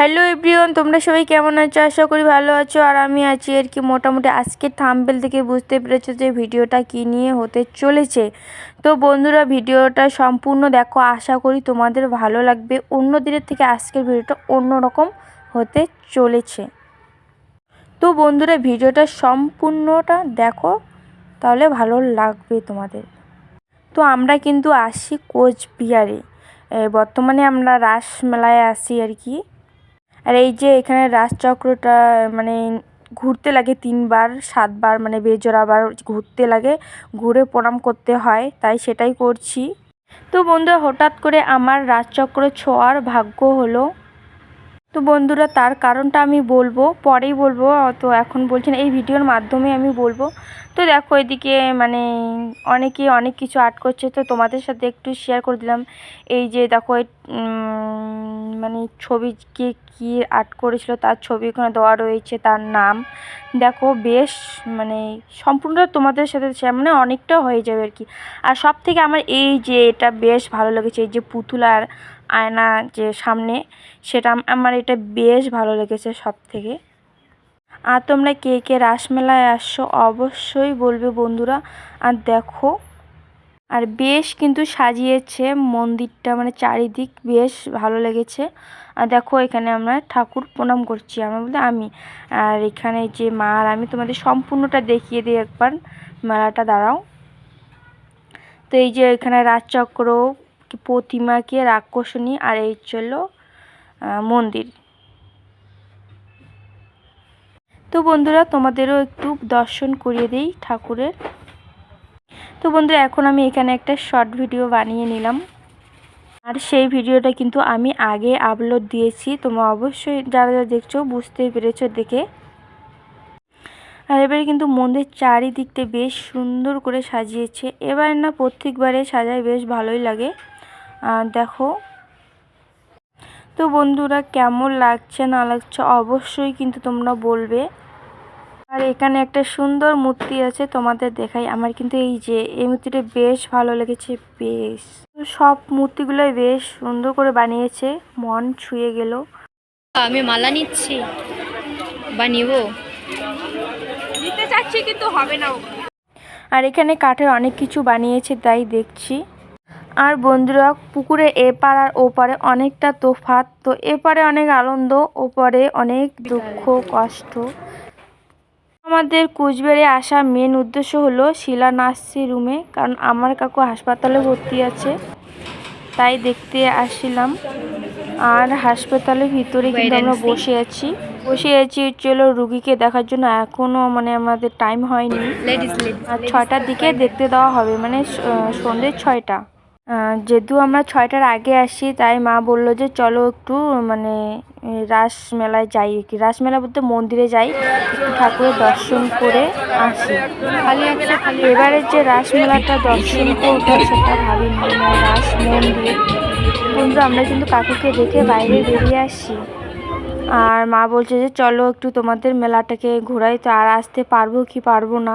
Hello everyone তোমরা সবাই কেমন আছো? আশা করি ভালো আছো। আর আমি আছি আর কি মোটামুটি আজকে থাম্বেল থেকে বুঝতে পেরেছ যে ভিডিওটা কী নিয়ে হতে চলেছে। তো বন্ধুরা, ভিডিওটা সম্পূর্ণ দেখো, আশা করি তোমাদের ভালো লাগবে। অন্য দিনের থেকে আজকের ভিডিওটা অন্য রকম হতে চলেছে। তো বন্ধুরা, ভিডিওটা সম্পূর্ণটা দেখো, তাহলে ভালো লাগবে তোমাদের। তো আমরা কিন্তু আসি কোচবিহারে। বর্তমানে আমরা রাসমেলায় আসি আর কি। আর এই যে এখানে রাজচক্রটা মানে ঘুরতে লাগে তিনবার, সাতবার মানে বেজোড়াবার ঘুরতে লাগে, ঘুরে প্রণাম করতে হয়, তাই সেটাই করছি। তো বন্ধুরা, হঠাৎ করে আমার রাজচক্র ছোঁয়ার ভাগ্য হলো। তো বন্ধুরা, তার কারণটা আমি বলব, পরেই বলব, তো এখন বলছেন এই ভিডিওর মাধ্যমে আমি বলব তো দেখো এদিকে মানে অনেকে অনেক কিছু আর্ট করছে, তো তোমাদের সাথে একটু শেয়ার করে দিলাম। এই যে দেখো মানে ছবি কে কী আর্ট করেছিল, তার ছবি ওখানে দেওয়া রয়েছে, তার নাম। দেখো, বেশ মানে সম্পূর্ণটা তোমাদের সাথে share মানে অনেকটা হয়ে যাবে আর কি। আর সব থেকে আমার এই যে এটা বেশ ভালো লেগেছে, এই যে পুতুল আর আয়না যে সামনে, সেটা আমার এটা বেশ ভালো লেগেছে সব থেকে আর তোমরা কে কে রাসমেলায় আসছো অবশ্যই বলবে বন্ধুরা। আর দেখো আর বেশ কিন্তু সাজিয়েছে মন্দিরটা মানে চারিদিক বেশ ভালো লেগেছে। আর দেখো এখানে আমরা ঠাকুর প্রণাম করছি আমার বলতে আমি। আর এখানে যে মা আর আমি তোমাদের সম্পূর্ণটা দেখিয়ে দিই একবার মেলাটা দাঁড়াও। তো এই যে এখানে রাজচক্র প্রতিমাকে রাক্ষসনী আর এই আহ, মন্দির। তো বন্ধুরা, তোমাদেরও একটু দর্শন করিয়ে দিই ঠাকুরের। তো বন্ধুরা, এখন আমি এখানে একটা শর্ট ভিডিও বানিয়ে নিলাম। আর সেই ভিডিওটা কিন্তু আমি আগে আপলোড দিয়েছি, তোমরা অবশ্যই যারা যারা দেখছ বুঝতেই পেরেছ দেখে। আর এবারে কিন্তু মন্দির চারিদিকটা বেশ সুন্দর করে সাজিয়েছে। এবার না প্রত্যেকবারে সাজায়, বেশ ভালোই লাগে। দেখো তো বন্ধুরা কেমন লাগছে না লাগছে অবশ্যই কিন্তু তোমরা বলবে। আর এখানে একটা সুন্দর মূর্তি আছে তোমাদের দেখাই। আমার কিন্তু এই যে এই মূর্তিটা বেশ ভালো লেগেছে বেশ। সব মূর্তিগুলোই বেশ সুন্দর করে বানিয়েছে মন ছুঁয়ে গেল। আমি মালা নিচ্ছি বানিব নিতে চাচ্ছি কিন্তু হবে না আর এখানে কাঠের অনেক কিছু বানিয়েছে তাই দেখছি। আর বন্ধুরা পুকুরে এপার আর ওপারে অনেকটা তোফাত তো এপারে অনেক আনন্দ ওপারে অনেক দুঃখ কষ্ট। আমাদের কুচবিহারে আসা মেন উদ্দেশ্য হলো শিলা নার্সি রুমে কারণ আমার কাকু হাসপাতালে ভর্তি আছে তাই দেখতে আসছিলাম। আর হাসপাতালের ভিতরে কিন্তু আমরা. বসে আছি। বসে আছি চলো রুগীকে দেখার জন্য এখনও মানে আমাদের টাইম হয়নি। আর ছয়টার দিকে দেখতে দেওয়া হবে মানে সন্ধ্যে ছয়টা। যেহেতু আমরা ছয়টার আগে আসি তাই মা বলল যে চলো একটু মানে এ, রাস মেলায় যাই কি। রাসমেলা বলতে মন্দিরে যাই একটু ঠাকুরের দর্শন করে আসি। খালি এবারে যে রাসমেলাটা দর্শন করব সেটা মানে রাস মন্দির। বন্ধু আমরা কিন্তু কাকুকে দেখে বাইরে বেরিয়ে আসি। আর মা বলছে যে চলো একটু তোমাদের মেলাটাকে ঘোরাই তো আর আসতে পারব কি পারব না।